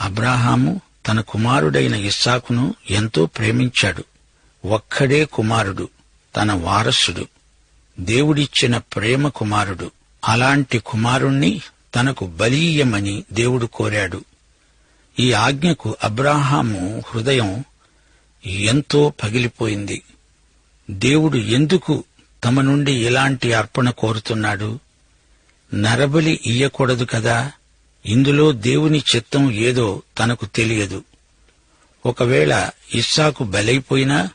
అబ్రాహాము తన కుమారుడైన ఇస్సాకును ఎంతో ప్రేమించాడు. ఒక్కడే కుమారుడు తన వారసుడు దేవుడిచ్చిన ప్రేమ కుమారుడు. అలాంటి కుమారుణ్ణి తనకు బలీయమని దేవుడు కోరాడు. ఈ ఆజ్ఞకు అబ్రాహాము హృదయం ఎంతో పగిలిపోయింది. దేవుడు ఎందుకు తమ నుండి ఇలాంటి అర్పణ కోరుతున్నాడు? నరబలి ఇయ్యకూడదు కదా? ఇందులో దేవుని చిత్తం ఏదో తనకు తెలియదు. ఒకవేళ ఇస్సాకు బలైపోయినా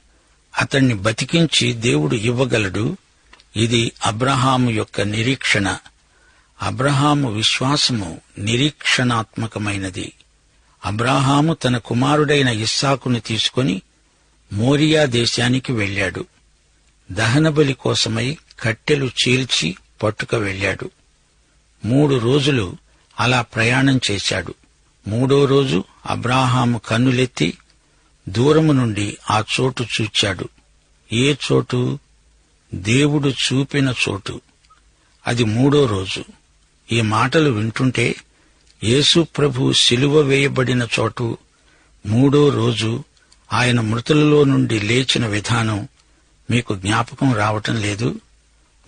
అతణ్ణి బతికించి దేవుడు ఇవ్వగలడు. ఇది అబ్రహాము యొక్క నిరీక్షణ. అబ్రహాము విశ్వాసము నిరీక్షణాత్మకమైనది. అబ్రహాము తన కుమారుడైన ఇస్సాకును తీసుకొని మోరియా దేశానికి వెళ్ళాడు. దహనబలి కోసమై కట్టెలు చీల్చి పట్టుక వెళ్ళాడు. మూడు రోజులు అలా ప్రయాణం చేశాడు. మూడో రోజు అబ్రాహాము కన్నులెత్తి దూరము నుండి ఆ చోటు చూచాడు. ఏ చోటు? దేవుడు చూపిన చోటు. అది మూడో రోజు. ఈ మాటలు వింటుంటే యేసు ప్రభు సిలువ వేయబడిన చోటు మూడో రోజు ఆయన మృతులలో నుండి లేచిన విధానం మీకు జ్ఞాపకం రావటం లేదు?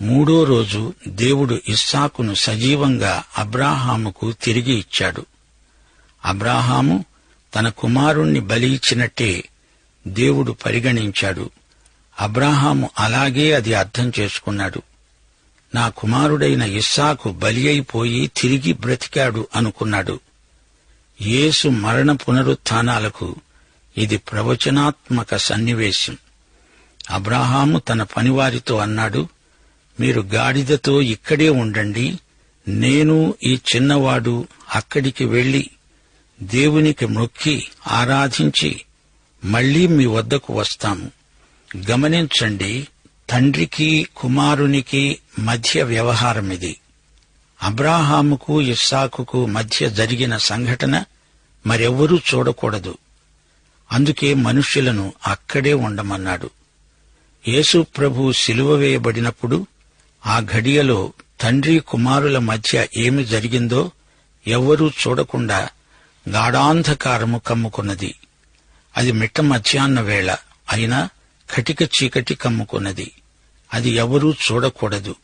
మూడో రోజు దేవుడు ఇస్సాకును సజీవంగా అబ్రాహాముకు తిరిగి ఇచ్చాడు. అబ్రాహాము తన కుమారుణ్ణి బలి ఇచ్చినట్టే దేవుడు పరిగణించాడు. అబ్రాహాము అలాగే అది అర్థం చేసుకున్నాడు. నా కుమారుడైన ఇస్సాకు బలి అయిపోయి తిరిగి బ్రతికాడు అనుకున్నాడు. యేసు మరణ పునరుత్థానాలకు ఇది ప్రవచనాత్మక సన్నివేశం. అబ్రాహాము తన పనివారితో అన్నాడు మీరు గాడిదతో ఇక్కడే ఉండండి. నేను ఈ చిన్నవాడు అక్కడికి వెళ్ళి దేవునికి మొక్కి ఆరాధించి మళ్ళీ మీ వద్దకు వస్తాము గమనించండి తండ్రికి కుమారునికి మధ్య వ్యవహారమిది అబ్రాహాముకు ఇస్సాకుకు మధ్య జరిగిన సంఘటన మరెవ్వరూ చూడకూడదు. అందుకే మనుష్యులను అక్కడే ఉండమన్నాడు. యేసు ప్రభు సిలువ వేయబడినప్పుడు ఆ ఘడియలో తండ్రి కుమారుల మధ్య ఏమి జరిగిందో ఎవ్వరూ చూడకుండా గాఢాంధకారము కమ్ముకున్నది. అది మిట్ట మధ్యాహ్న వేళ అయినా కటిక చీకటి కమ్ముకున్నది. అది ఎవరూ చూడకూడదు.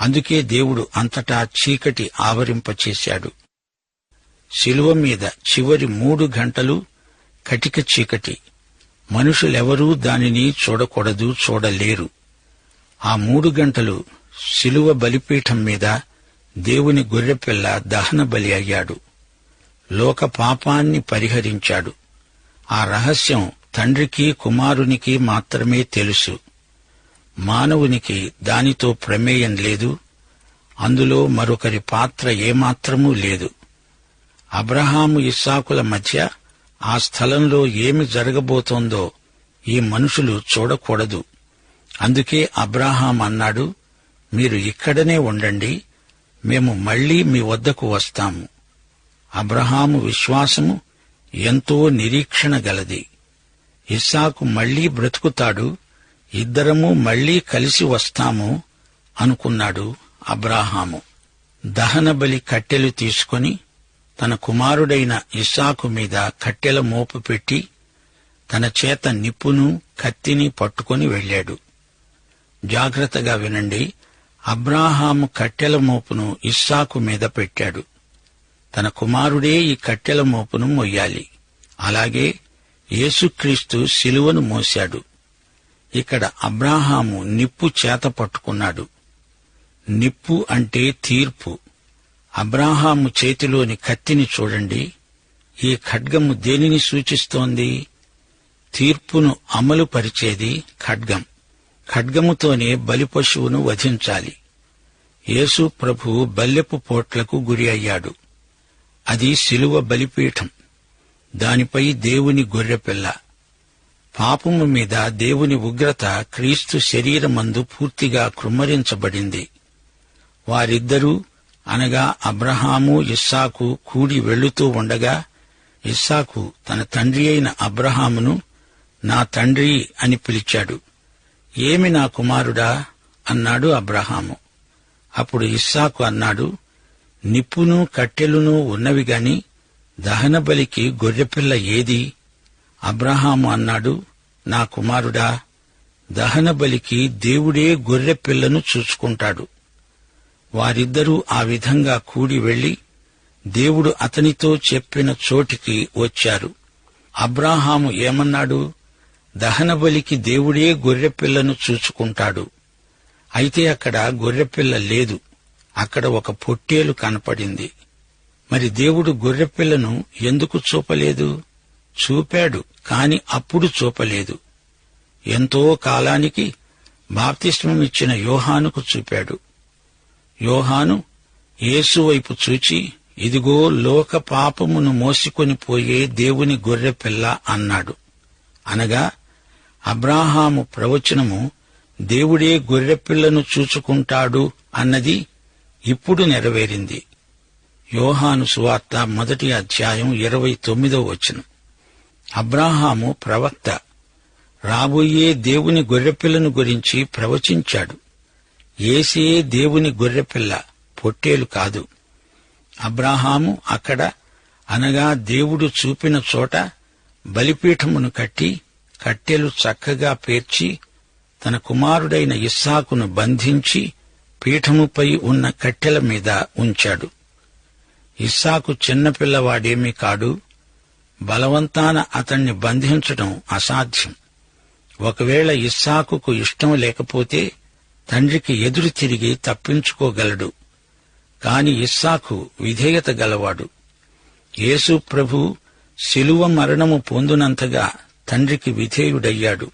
అందుకే దేవుడు అంతటా చీకటి ఆవరింపచేశాడు. శిలువ మీద చివరి మూడు గంటలు కటిక చీకటి. మనుషులెవరూ దానిని చూడకూడదు చూడలేరు. ఆ మూడు గంటలు శిలువ బలిపీఠం మీద దేవుని గొర్రెపిల్ల దహన బలి అయ్యాడు లోక పాపాన్ని పరిహరించాడు. ఆ రహస్యం తండ్రికి కుమారునికి మాత్రమే తెలుసు. మానవునికి దానితో ప్రమేయం లేదు. అందులో మరొకరి పాత్ర ఏమాత్రమూ లేదు. అబ్రహాము ఇస్సాకుల మధ్య ఆ స్థలంలో ఏమి జరగబోతోందో ఈ మనుషులు చూడకూడదు. అందుకే అబ్రాహాం అన్నాడు మీరు ఇక్కడనే ఉండండి మేము మళ్ళీ మీ వద్దకు వస్తాము. అబ్రహాము విశ్వాసము ఎంతో నిరీక్షణ గలది. ఇస్సాకు మళ్ళీ బ్రతుకుతాడు ఇద్దరము మళ్ళీ కలిసి వస్తాము అనుకున్నాడు అబ్రాహాము. దహనబలి కట్టెలు తీసుకొని తన కుమారుడైన ఇస్సాకు మీద కట్టెల మోపు పెట్టి తన చేత నిప్పును కత్తిని పట్టుకొని వెళ్ళాడు. జాగ్రత్తగా వినండి అబ్రాహాము కట్టెల మోపును ఇస్సాకు మీద పెట్టాడు. తన కుమారుడే ఈ కట్టెల మోపును మొయ్యాలి. అలాగే యేసుక్రీస్తు శిలువను మోశాడు. ఇక్కడ అబ్రాహాము నిప్పు చేత పట్టుకున్నాడు. నిప్పు అంటే తీర్పు. అబ్రాహాము చేతిలోని కత్తిని చూడండి. ఈ ఖడ్గము దేనిని సూచిస్తోంది? తీర్పును అమలు పరిచేది ఖడ్గం. ఖడ్గముతోనే బలిపశువును వధించాలి. యేసు ప్రభు బల్లెపు పోట్లకు గురి అయ్యాడు. అది శిలువ బలిపీఠం. దానిపై దేవుని గొర్రెపిల్ల పాపము మీద దేవుని ఉగ్రత క్రీస్తు శరీరమందు పూర్తిగా కృమ్మరించబడింది. వారిద్దరూ అనగా అబ్రహాము ఇస్సాకు కూడి వెళ్ళుతూ ఉండగా ఇస్సాకు తన తండ్రి అయిన అబ్రహామును నా తండ్రి అని పిలిచాడు. ఏమి నా కుమారుడా? అన్నాడు అబ్రహాము. అప్పుడు ఇస్సాకు అన్నాడు నిప్పును కట్టెలును ఉన్నవి గాని దహనబలికి గొర్రెపిల్ల ఏది? అబ్రహాము అన్నాడు నా కుమారుడా దహనబలికి దేవుడే గొర్రెపిల్లను చూసుకుంటాడు. వారిద్దరూ ఆ విధంగా కూడి వెళ్ళి దేవుడు అతనితో చెప్పిన చోటికి వచ్చారు. అబ్రాహాము ఏమన్నాడు? దహనబలికి దేవుడే గొర్రెపిల్లను చూచుకుంటాడు. అయితే అక్కడ గొర్రెపిల్ల లేదు. అక్కడ ఒక పొట్టేలు కనపడింది. మరి దేవుడు గొర్రెపిల్లను ఎందుకు చూపలేదు? చూపాడు కాని అప్పుడు చూపలేదు. ఎంతో కాలానికి బాప్తిస్మం ఇచ్చిన యోహానుకు చూపాడు. యోహాను యేసువైపు చూచి ఇదిగో లోక పాపమును మోసుకొని పోయే దేవుని గొర్రెపిల్ల అన్నాడు. అనగా అబ్రాహాము ప్రవచనము దేవుడే గొర్రెపిల్లను చూచుకుంటాడు అన్నది ఇప్పుడు నెరవేరింది. యోహాను సువార్త మొదటి అధ్యాయం ఇరవై తొమ్మిదో వచనం. అబ్రాహాము ప్రవక్త రాబోయే దేవుని గొర్రెపిల్లను గురించి ప్రవచించాడు. ఏసే దేవుని గొర్రెపిల్ల పొట్టేలు కాదు. అబ్రాహాము అక్కడ అనగా దేవుడు చూపిన చోట బలిపీఠమును కట్టి కట్టెలు చక్కగా పేర్చి తన కుమారుడైన ఇస్సాకును బంధించి పీఠముపై ఉన్న కట్టెల మీద ఉంచాడు. ఇస్సాకు చిన్నపిల్లవాడేమీ కాడు. బలవంతాన అతణ్ణి బంధించడం అసాధ్యం. ఒకవేళ ఇస్సాకుకు ఇష్టం లేకపోతే తండ్రికి ఎదురు తిరిగి తప్పించుకోగలడు. కాని ఇస్సాకు విధేయత గలవాడు. యేసు ప్రభు శిలువ మరణము పొందునంతగా తండ్రికి విధేయుడయ్యాడు.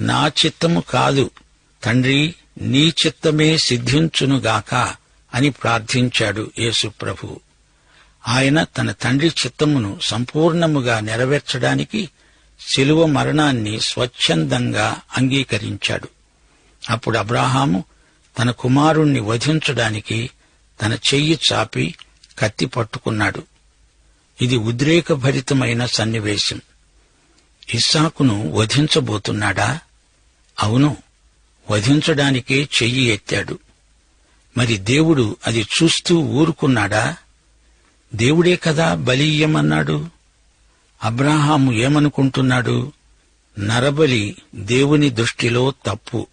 నా చిత్తము కాదు తండ్రి నీ చిత్తమే సిద్ధించునుగాక అని ప్రార్థించాడు యేసుప్రభు ఆయన తన తండ్రి చిత్తమును సంపూర్ణముగా నెరవేర్చడానికి శిలువ మరణాన్ని స్వచ్ఛందంగా అంగీకరించాడు. అప్పుడు అబ్రాహాము తన కుమారుణ్ణి వధించడానికి తన చెయ్యి చాపి కత్తి పట్టుకున్నాడు. ఇది ఉద్రేకభరితమైన సన్నివేశం. ఇస్సాకును వధించబోతున్నాడా? అవును వధించడానికే చెయ్యి ఎత్తాడు. మరి దేవుడు అది చూస్తూ ఊరుకున్నాడా? దేవుడే కదా బలీయమన్నాడు అబ్రాహాము ఏమనుకుంటున్నాడు? నరబలి దేవుని దృష్టిలో తప్పు.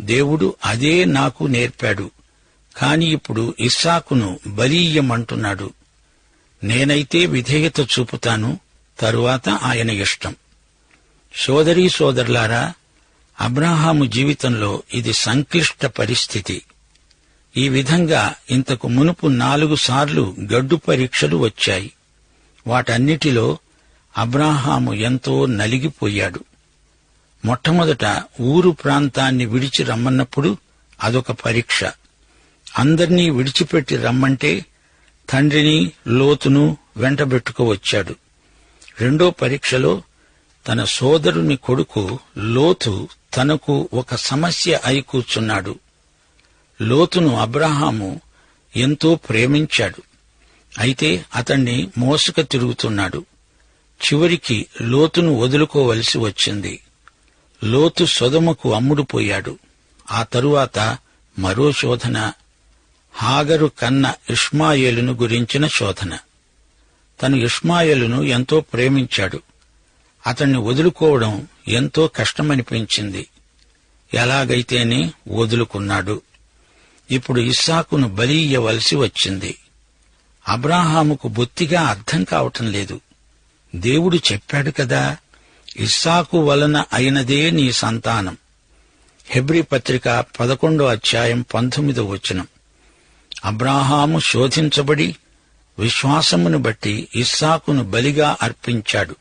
దేవుడు అదే నాకు నేర్పాడు. కాని ఇప్పుడు ఇస్సాకును బలీయమంటున్నాడు నేనైతే విధేయత చూపుతాను. తరువాత ఆయన ఇష్టం. సోదరీ సోదరులారా అబ్రాహాము జీవితంలో ఇది సంక్లిష్ట పరిస్థితి. ఈ విధంగా ఇంతకు మునుపు నాలుగు సార్లు గడ్డు పరీక్షలు వచ్చాయి. వాటన్నిటిలో అబ్రాహాము ఎంతో నలిగిపోయాడు. మొట్టమొదట ఊరు ప్రాంతాన్ని విడిచి రమ్మన్నప్పుడు అదొక పరీక్ష. అందర్నీ విడిచిపెట్టి రమ్మంటే తండ్రిని లోతును వెంటబెట్టుకోవచ్చాడు. రెండో పరీక్షలో తన సోదరుని కొడుకు లోతు తనకు ఒక సమస్య అయి కూర్చున్నాడు. లోతును అబ్రహాము ఎంతో ప్రేమించాడు. అయితే అతణ్ణి మోసుక తిరుగుతున్నాడు. చివరికి లోతును వదులుకోవలసి వచ్చింది. లోతు సొదముకు అమ్ముడుపోయాడు ఆ తరువాత మరో శోధన హాగరు కన్న ఇష్మాయేలును గురించిన శోధన. తను ఇష్మాయేలును ఎంతో ప్రేమించాడు. అతన్ని వదులుకోవడం ఎంతో కష్టమనిపించింది. ఎలాగైతేనే వదులుకున్నాడు. ఇప్పుడు ఇస్సాకును బలియ్యవలసి వచ్చింది. అబ్రాహాముకు బొత్తిగా అర్థం కావటం లేదు. దేవుడు చెప్పాడు కదా ఇస్సాకు వలన అయినదే నీ సంతానం. హెబ్రి పత్రిక పదకొండో అధ్యాయం పంతొమ్మిదో వచనం. అబ్రాహాము శోధించబడి విశ్వాసమును బట్టి ఇస్సాకును బలిగా అర్పించాడు.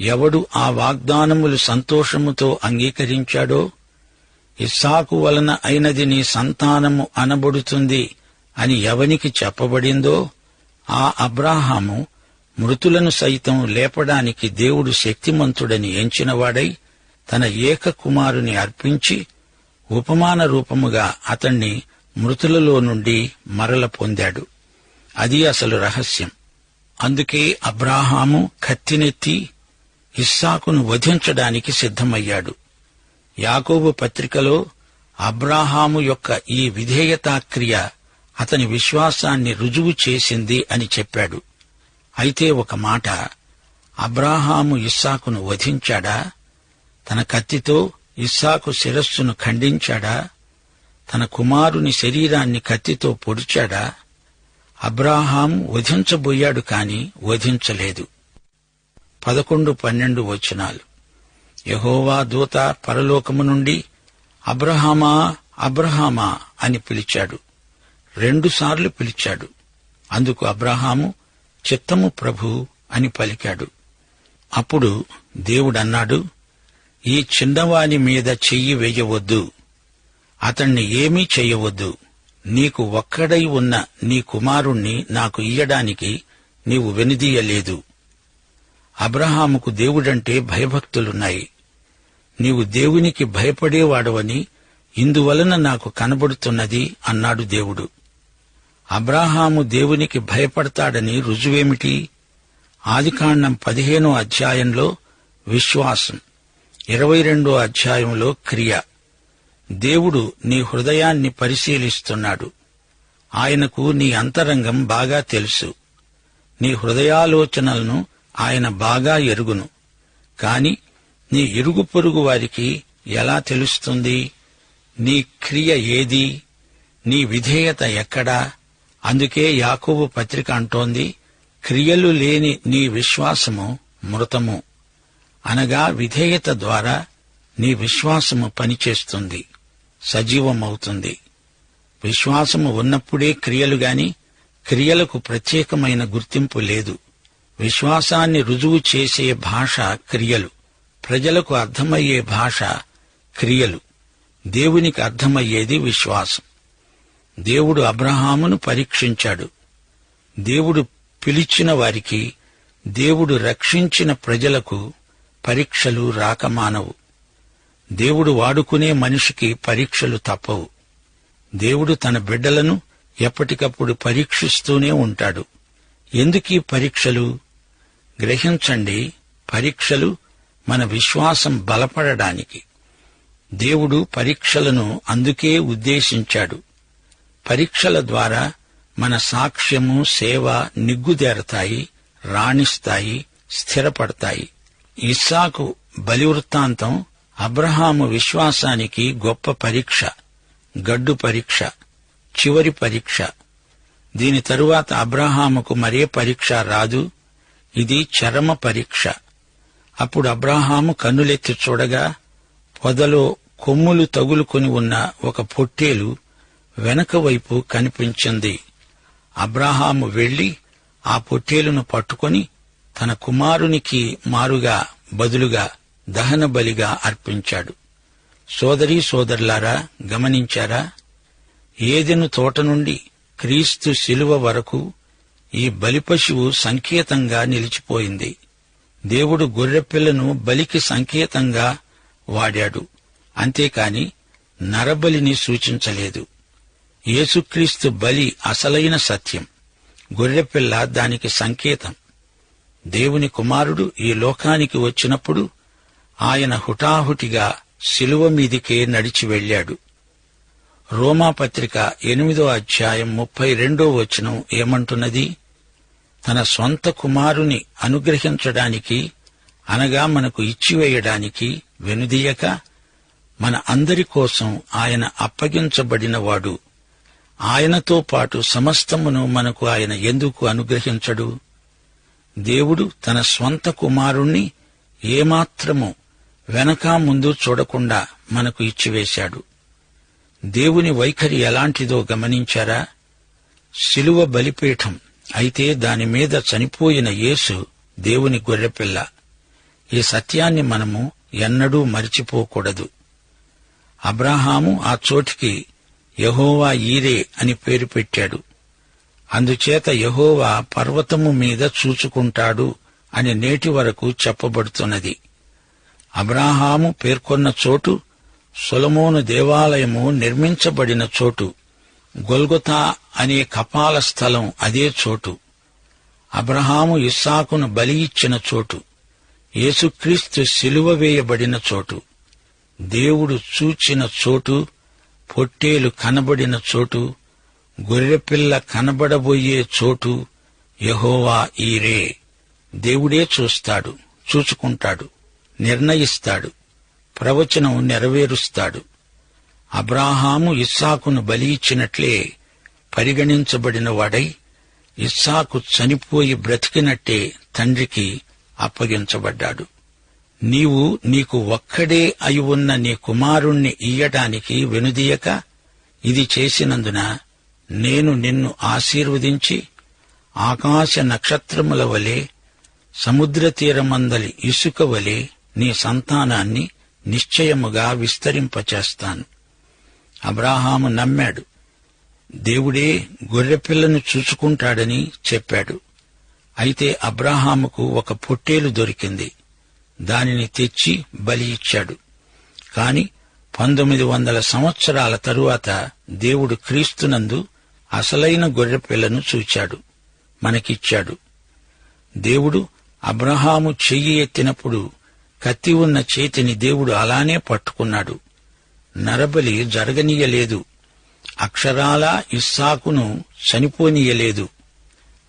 ఎవడు ఆ వాగ్దానములు సంతోషముతో అంగీకరించాడో ఇస్సాకు వలన అయినది నీ సంతానము అనబడుతుంది అని ఎవనికి చెప్పబడిందో ఆ అబ్రాహాము మృతులను సైతం లేపడానికి దేవుడు శక్తిమంతుడని ఎంచినవాడై తన ఏక కుమారుని అర్పించి ఉపమాన రూపముగా అతణ్ణి మృతులలో నుండి మరల పొందాడు. అది అసలు రహస్యం. అందుకే అబ్రాహాము కత్తినెత్తి ఇస్సాకును వధించడానికి సిద్ధమయ్యాడు. యాకోబు పత్రికలో అబ్రాహాము యొక్క ఈ విధేయతాక్రియ అతని విశ్వాసాన్ని రుజువు చేసింది అని చెప్పాడు. అయితే ఒక మాట అబ్రాహాము ఇస్సాకును వధించాడా? తన కత్తితో ఇస్సాకు శిరస్సును ఖండించాడా? తన కుమారుని శరీరాన్ని కత్తితో పొడిచాడా? అబ్రాహాం వధించబోయాడు కాని వధించలేదు. పదకొండు పన్నెండు వచనాలు. యహోవా దూత పరలోకము నుండి అబ్రహామా అబ్రహామా అని పిలిచాడు. రెండుసార్లు పిలిచాడు. అందుకు అబ్రహాము చిత్తము ప్రభు అని పలికాడు. అప్పుడు దేవుడన్నాడు ఈ చిన్నవాని మీద చెయ్యి వేయవద్దు. అతణ్ణి ఏమీ చెయ్యవద్దు నీకు ఒక్కడై ఉన్న నీ కుమారుణ్ణి నాకు ఇయ్యడానికి నీవు వెనుదీయలేదు. అబ్రహాముకు దేవుడంటే భయభక్తులున్నాయి. నీవు దేవునికి భయపడేవాడవని ఇందువలన నాకు కనబడుతున్నది అన్నాడు దేవుడు. అబ్రాహాము దేవునికి భయపడతాడని రుజువేమిటి? ఆదికాండం పదిహేనో అధ్యాయంలో విశ్వాసం. ఇరవై రెండో అధ్యాయంలో క్రియ. దేవుడు నీ హృదయాన్ని పరిశీలిస్తున్నాడు. ఆయనకు నీ అంతరంగం బాగా తెలుసు. నీ హృదయాలోచనలను ఆయన బాగా ఎరుగును. కాని నీ ఇరుగు పొరుగు వారికి ఎలా తెలుస్తుంది? నీ క్రియ ఏది? నీ విధేయత ఎక్కడా? అందుకే యాకోబు పత్రిక అంటోంది క్రియలు లేని నీ విశ్వాసము మృతము. అనగా విధేయత ద్వారా నీ విశ్వాసము పనిచేస్తుంది. సజీవమవుతుంది. విశ్వాసము ఉన్నప్పుడే క్రియలు గాని క్రియలకు ప్రత్యేకమైన గుర్తింపు లేదు. విశ్వాసాన్ని రుజువు చేసే భాష క్రియలు. ప్రజలకు అర్థమయ్యే భాష క్రియలు. దేవునికి అర్థమయ్యేది విశ్వాసం. దేవుడు అబ్రహామును పరీక్షించాడు. దేవుడు పిలిచిన వారికి దేవుడు రక్షించిన ప్రజలకు పరీక్షలు రాకమానవు దేవుడు వాడుకునే మనిషికి పరీక్షలు తప్పవు. దేవుడు తన బిడ్డలను ఎప్పటికప్పుడు పరీక్షిస్తూనే ఉంటాడు. ఎందుకీ పరీక్షలు? గ్రహించండి పరీక్షలు మన విశ్వాసం బలపడడానికి. దేవుడు పరీక్షలను అందుకే ఉద్దేశించాడు. పరీక్షల ద్వారా మన సాక్ష్యము సేవ నిగ్గుదేరతాయి రాణిస్తాయి స్థిరపడతాయి. ఇస్సాకు బలివృత్తాంతం అబ్రహాము విశ్వాసానికి గొప్ప పరీక్ష గడ్డు పరీక్ష చివరి పరీక్ష. దీని తరువాత అబ్రహాముకు మరే పరీక్ష రాదు ఇది చరమ పరీక్ష. అప్పుడు అబ్రహాము కన్నులెత్తి చూడగా పొదలో కొమ్ములు తగులుకొని ఉన్న ఒక పొట్టేలు వెనక వైపు కనిపించింది. అబ్రహాము వెళ్ళి ఆ పొట్టేలును పట్టుకొని తన కుమారునికి మారుగా బదులుగా దహన బలిగా అర్పించాడు. సోదరీ సోదరులారా గమనించారా? ఏదెను తోట నుండి క్రీస్తు శిలువ వరకు ఈ బలిపశువు సంకేతంగా నిలిచిపోయింది. దేవుడు గొర్రెపిల్లను బలికి సంకేతంగా వాడాడు. అంతేకాని నరబలిని సూచించలేదు. యేసుక్రీస్తు బలి అసలైన సత్యం. గొర్రెపిల్ల దానికి సంకేతం. దేవుని కుమారుడు ఈ లోకానికి వచ్చినప్పుడు ఆయన హుటాహుటిగా శిలువ మీదికే నడిచి వెళ్ళాడు. రోమాపత్రిక ఎనిమిదో అధ్యాయం ముప్పై రెండో వచనం ఏమంటున్నది? తన సొంత కుమారుని అనుగ్రహించడానికి అనగా మనకు ఇచ్చివేయడానికి వెనుదీయక మన అందరి కోసం ఆయన అప్పగించబడినవాడు ఆయనతో పాటు సమస్తమును మనకు ఆయన ఎందుకు అనుగ్రహించడు? దేవుడు తన స్వంత కుమారుణ్ణి ఏమాత్రము వెనక ముందు చూడకుండా మనకు ఇచ్చివేశాడు. దేవుని వైఖరి ఎలాంటిదో గమనించారా? శిలువ బలిపీఠం. అయితే దాని మీద చనిపోయిన యేసు దేవుని గొర్రెపిల్ల. ఈ సత్యాన్ని మనము ఎన్నడూ మరిచిపోకూడదు. అబ్రహాము ఆ చోటికి యహోవా ఈరే అని పేరు పెట్టాడు. అందుచేత యహోవా పర్వతము మీద చూచుకుంటాడు అని నేటి వరకు చెప్పబడుతున్నది. అబ్రాహాము పేర్కొన్న చోటు సొలమోను దేవాలయము నిర్మించబడిన చోటు గొల్గొతా అనే కపాల స్థలం అదే చోటు అబ్రహాము ఇస్సాకును బలి ఇచ్చిన చోటు యేసుక్రీస్తు సిలువ వేయబడిన చోటు దేవుడు చూచిన చోటు పొట్టేలు కనబడిన చోటు గొర్రెపిల్ల కనబడబోయే చోటు యహోవా ఈరే. దేవుడే చూస్తాడు చూచుకుంటాడు నిర్ణయిస్తాడు. ప్రవచనం నెరవేరుస్తాడు. అబ్రాహాము ఇస్సాకును బలి ఇచ్చినట్లే పరిగణించబడిన వాడై ఇస్సాకు చనిపోయి బ్రతికినట్టే తండ్రికి అప్పగించబడ్డాడు. నీవు నీకు ఒక్కడే అయి ఉన్న నీ కుమారుణ్ణి ఇయ్యటానికి వెనుదీయక ఇది చేసినందున నేను నిన్ను ఆశీర్వదించి ఆకాశ నక్షత్రముల వలె సముద్ర తీరమందలి ఇసుక వలె నీ సంతానాన్ని నిశ్చయముగా విస్తరింపచేస్తాను. అబ్రాహాము నమ్మాడు. దేవుడే గొర్రెపిల్లను చూసుకుంటాడని చెప్పాడు. అయితే అబ్రాహాముకు ఒక పొట్టేలు దొరికింది. దానిని తెచ్చి బలి ఇచ్చాడు. కాని పంతొమ్మిది వందల సంవత్సరాల తరువాత దేవుడు క్రీస్తునందు అసలైన గొర్రెపిల్లను చూచాడు. మనకిచ్చాడు. దేవుడు అబ్రహాము చెయ్యి ఎత్తినప్పుడు కత్తి ఉన్న చేతిని దేవుడు అలానే పట్టుకున్నాడు. నరబలి జరగనీయలేదు. అక్షరాల ఇస్సాకును చనిపోనీయలేదు.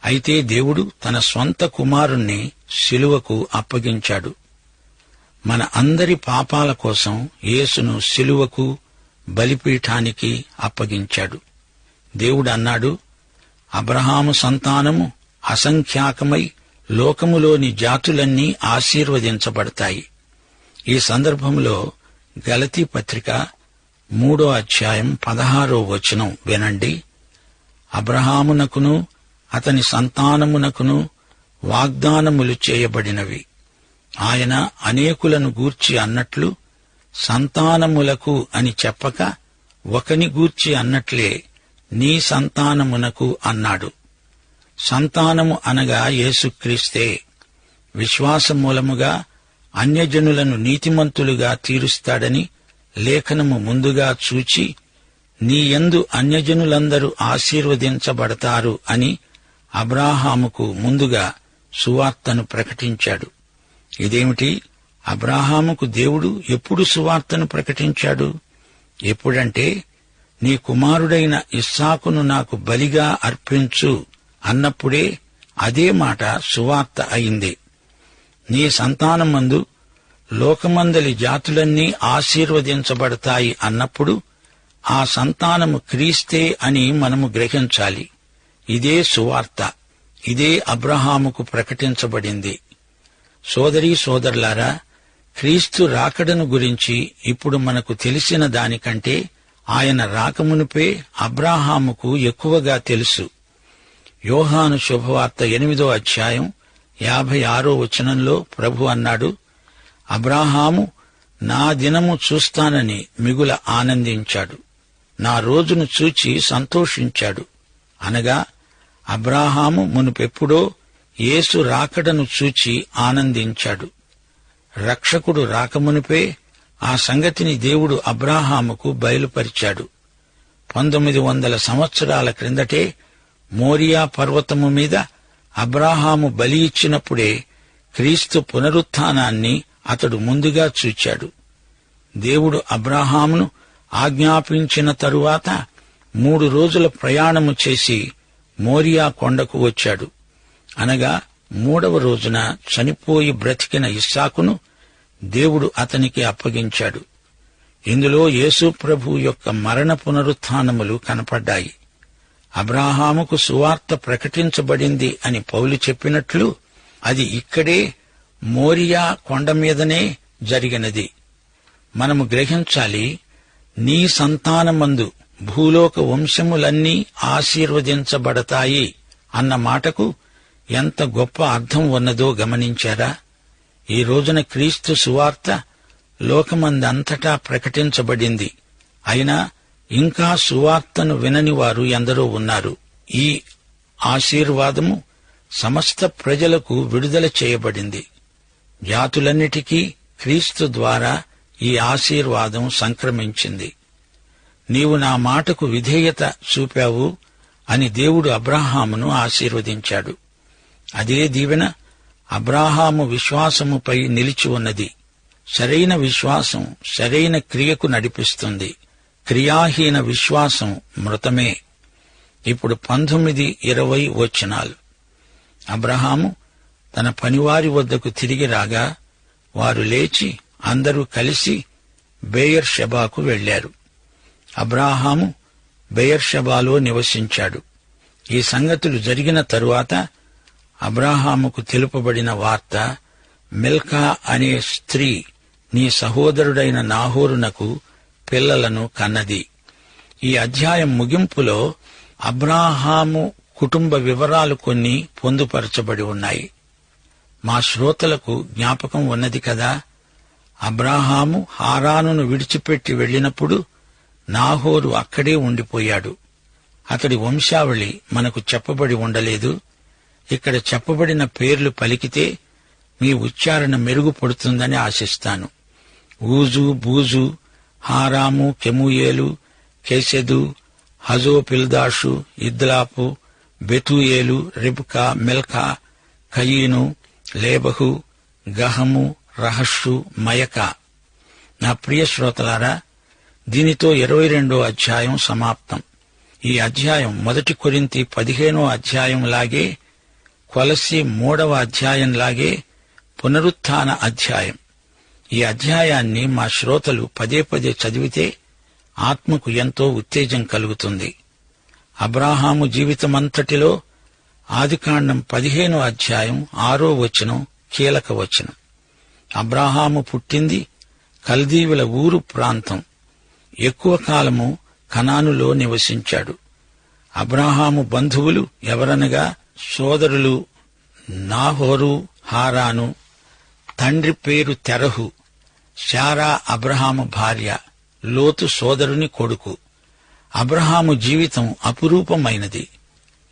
అయితే దేవుడు తన స్వంత కుమారుణ్ణి శిలువకు అప్పగించాడు. మన అందరి పాపాల కోసం యేసును శిలువకు బలిపీఠానికి అప్పగించాడు. దేవుడు అన్నాడు అబ్రహాము సంతానము అసంఖ్యాకమై లోకములోని జాతులన్నీ ఆశీర్వదించబడతాయి. ఈ సందర్భంలో గలతీ పత్రిక మూడో అధ్యాయం పదహారో వచనం వినండి. అబ్రహామునకును అతని సంతానమునకును వాగ్దానములు చేయబడినవి. ఆయన అనేకులను గూర్చి అన్నట్లు సంతానములకు అని చెప్పక ఒకని గూర్చి అన్నట్లే నీ సంతానమునకు అన్నాడు. సంతానము అనగా యేసుక్రీస్తే. విశ్వాసమూలముగా అన్యజనులను నీతిమంతులుగా తీరుస్తాడని లేఖనము ముందుగా చూచి నీయందు అన్యజనులందరూ ఆశీర్వదించబడతారు అని అబ్రాహాముకు ముందుగా సువార్తను ప్రకటించాడు. ఇదేమిటి? అబ్రాహాముకు దేవుడు ఎప్పుడు సువార్తను ప్రకటించాడు? ఎప్పుడంటే నీ కుమారుడైన ఇస్సాకును నాకు బలిగా అర్పించు అన్నప్పుడే అదే మాట సువార్త అయింది. నీ సంతానమందు లోకమందలి జాతులన్నీ ఆశీర్వదించబడతాయి అన్నప్పుడు ఆ సంతానము క్రీస్తే అని మనము గ్రహించాలి. ఇదే సువార్త. ఇదే అబ్రహాముకు ప్రకటించబడింది. సోదరీ సోదరులారా క్రీస్తు రాకడను గురించి ఇప్పుడు మనకు తెలిసిన దానికంటే ఆయన రాకమునుపే అబ్రాహాముకు ఎక్కువగా తెలుసు. యోహాను శుభవార్త ఎనిమిదో అధ్యాయం యాభై ఆరో వచనంలో ప్రభు అన్నాడు అబ్రాహాము నా దినము చూస్తానని మిగుల ఆనందించాడు. నా రోజును చూచి సంతోషించాడు. అనగా అబ్రాహాము మునుపెప్పుడో యేసు రాకడను చూచి ఆనందించాడు. రక్షకుడు రాకమునిపే ఆ సంగతిని దేవుడు అబ్రాహాముకు బయలుపరిచాడు. పంతొమ్మిది వందల సంవత్సరాల క్రిందటే మోరియా పర్వతము మీద అబ్రాహాము బలి ఇచ్చినప్పుడే క్రీస్తు పునరుత్థానాన్ని అతడు ముందుగా చూచాడు. దేవుడు అబ్రాహామును ఆజ్ఞాపించిన తరువాత మూడు రోజుల ప్రయాణము చేసి మోరియా కొండకు వచ్చాడు. అనగా మూడవ రోజున చనిపోయి బ్రతికిన ఇస్సాకును దేవుడు అతనికి అప్పగించాడు. ఇందులో యేసు ప్రభు యొక్క మరణ పునరుత్నములు కనపడ్డాయి. అబ్రాహాముకు సువార్త ప్రకటించబడింది అని పౌలు చెప్పినట్లు అది ఇక్కడే మోరియా కొండ మీదనే జరిగినది. మనము గ్రహించాలి నీ సంతానమందు భూలోక వంశములన్నీ ఆశీర్వదించబడతాయి అన్న మాటకు ఎంత గొప్ప అర్థం ఉన్నదో గమనించారా? ఈ రోజున క్రీస్తు సువార్త లోకమందంతటా ప్రకటించబడింది. అయినా ఇంకా సువార్తను వినని వారు ఎందరో ఉన్నారు. ఈ ఆశీర్వాదము సమస్త ప్రజలకు విడుదల చేయబడింది. జాతులన్నిటికీ క్రీస్తు ద్వారా ఈ ఆశీర్వాదం సంక్రమించింది. నీవు నా మాటకు విధేయత చూపావు అని దేవుడు అబ్రాహామును ఆశీర్వదించాడు. అదే దీవెన అబ్రాహాము విశ్వాసముపై నిలిచి ఉన్నది. సరైన విశ్వాసం సరైన క్రియకు నడిపిస్తుంది. క్రియాహీన విశ్వాసం మృతమే. ఇప్పుడు పంతొమ్మిది ఇరవై వచనాలు. అబ్రహాము తన పనివారి వద్దకు తిరిగి రాగా వారు లేచి అందరూ కలిసి బేయర్ షబాకు వెళ్ళారు అబ్రాహాము బెయర్ షబాలో నివసించాడు. ఈ సంగతులు జరిగిన తరువాత అబ్రాహాముకు తెలుపబడిన వార్త మిల్కా అనే స్త్రీ నీ సహోదరుడైన నాహోరునకు పిల్లలను కన్నది. ఈ అధ్యాయం ముగింపులో అబ్రాహాము కుటుంబ వివరాలు కొన్ని పొందుపరచబడి ఉన్నాయి. మా శ్రోతలకు జ్ఞాపకం ఉన్నది కదా అబ్రాహాము హారానును విడిచిపెట్టి వెళ్ళినప్పుడు నాహోరు అక్కడే ఉండిపోయాడు. అతడి వంశావళి మనకు చెప్పబడి ఉండలేదు. ఇక్కడ చెప్పబడిన పేర్లు పలికితే మీ ఉచ్చారణ మెరుగుపడుతుందని ఆశిస్తాను. ఊజు బూజు హారాము కెముయేలు కేసెదు హజో పిల్దాషు ఇద్లాపు బెతుయేలు రిబ్కా మెల్కా కయీను లేబహు గహము రహస్సు మయక. నా ప్రియ శ్రోతలారా దీనితో ఇరవై రెండో అధ్యాయం సమాప్తం. ఈ అధ్యాయం మొదటి కొరింతి పదిహేనో అధ్యాయం లాగే కొలసి మూడవ అధ్యాయంలాగే పునరుత్థాన అధ్యాయం. ఈ అధ్యాయాన్ని మా శ్రోతలు పదే పదే చదివితే ఆత్మకు ఎంతో ఉత్తేజం కలుగుతుంది. అబ్రాహాము జీవితమంతటిలో ఆదికాండం పదిహేనో అధ్యాయం ఆరో వచనం కీలక వచనం. అబ్రాహాము పుట్టింది కల్దీవుల ఊరు ప్రాంతం. ఎక్కువ కాలము కనానులో నివసించాడు. అబ్రాహాము బంధువులు ఎవరనగా సోదరులు నాహోరు హారాను తండ్రి పేరు తెరహు శారా అబ్రహాము భార్య లోతు సోదరుని కొడుకు. అబ్రహాము జీవితం అపురూపమైనది.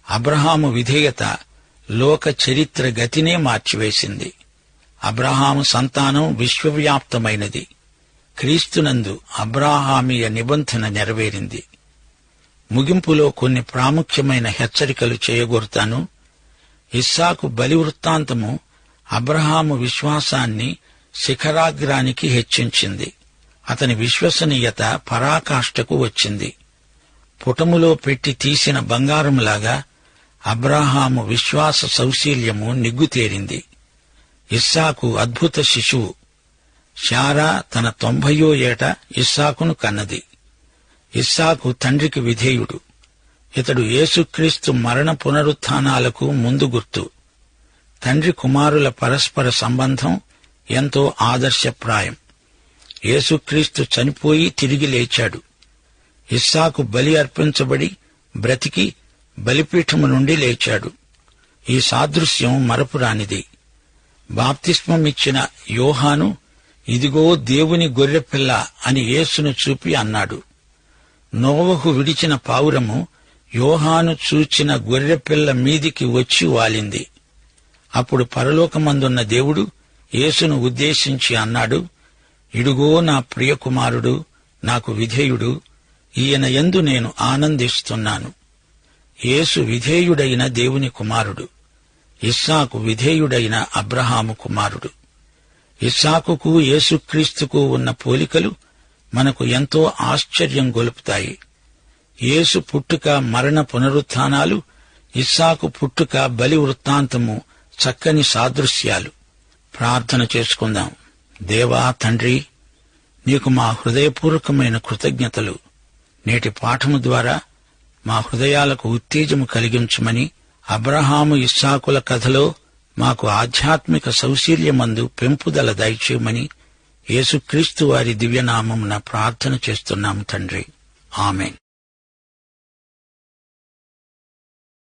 అబ్రహాము విధేయత లోక చరిత్ర గతినే మార్చివేసింది. అబ్రహాము సంతానం విశ్వవ్యాప్తమైనది. క్రీస్తునందు అబ్రాహామీయ నిబంధన నెరవేరింది. ముగింపులో కొన్ని ప్రాముఖ్యమైన హెచ్చరికలు చేయగోరుతాను. ఇస్సాకు బలి వృత్తాంతము అబ్రహాము విశ్వాసాన్ని శిఖరాగ్రానికి హెచ్చించింది. అతని విశ్వసనీయత పరాకాష్ఠకు వచ్చింది. పుటములో పెట్టి తీసిన బంగారంలాగా అబ్రాహాము విశ్వాస సౌశీల్యము నిగ్గుతేరింది. ఇస్సాకు అద్భుత శిశువు. శారా తన తొంభయో ఏట ఇస్సాకును కన్నది. ఇస్సాకు తండ్రికి విధేయుడు. ఇతడు యేసుక్రీస్తు మరణ పునరుత్నాలకు ముందు గుర్తు. తండ్రి కుమారుల పరస్పర సంబంధం ఎంతో ఆదర్శప్రాయం. యేసుక్రీస్తు చనిపోయి తిరిగి లేచాడు. ఇస్సాకు బలి అర్పించబడి బ్రతికి బలిపీఠము నుండి లేచాడు. ఈ సాదృశ్యం మరపురానిది బాప్తిస్మమిచ్చిన యోహాను ఇదిగో దేవుని గొర్రెపిల్ల అని యేసును చూపి అన్నాడు. నోవహు విడిచిన పావురము యోహాను చూచిన గొర్రెపిల్ల మీదికి వచ్చి వాలింది. అప్పుడు పరలోకమందున్న దేవుడు యేసును ఉద్దేశించి అన్నాడు ఇడుగో నా ప్రియకుమారుడు నాకు విధేయుడు ఈయన ఎందు నేను ఆనందిస్తున్నాను. యేసు విధేయుడైన దేవుని కుమారుడు ఇస్సాకు విధేయుడైన అబ్రహాము కుమారుడు. ఇస్సాకుకు యేసుక్రీస్తుకు ఉన్న పోలికలు మనకు ఎంతో ఆశ్చర్యం గొలుపుతాయి. యేసు పుట్టుక మరణ పునరుత్నాలు ఇస్సాకు పుట్టుక బలి వృత్తాంతము చక్కని సాదృశ్యాలు. ప్రార్థన చేసుకుందాం. దేవా తండ్రి నీకు మా హృదయపూర్వకమైన కృతజ్ఞతలు. నేటి పాఠము ద్వారా మా హృదయాలకు ఉత్తేజము కలిగించమని అబ్రహాము ఇస్సాకుల కథలో మాకు ఆధ్యాత్మిక సౌశీల్యమందు పెంపుదల దయచేయమని యేసుక్రీస్తు వారి దివ్యనామమున ప్రార్థన చేస్తున్నాము తండ్రి. ఆమెన్.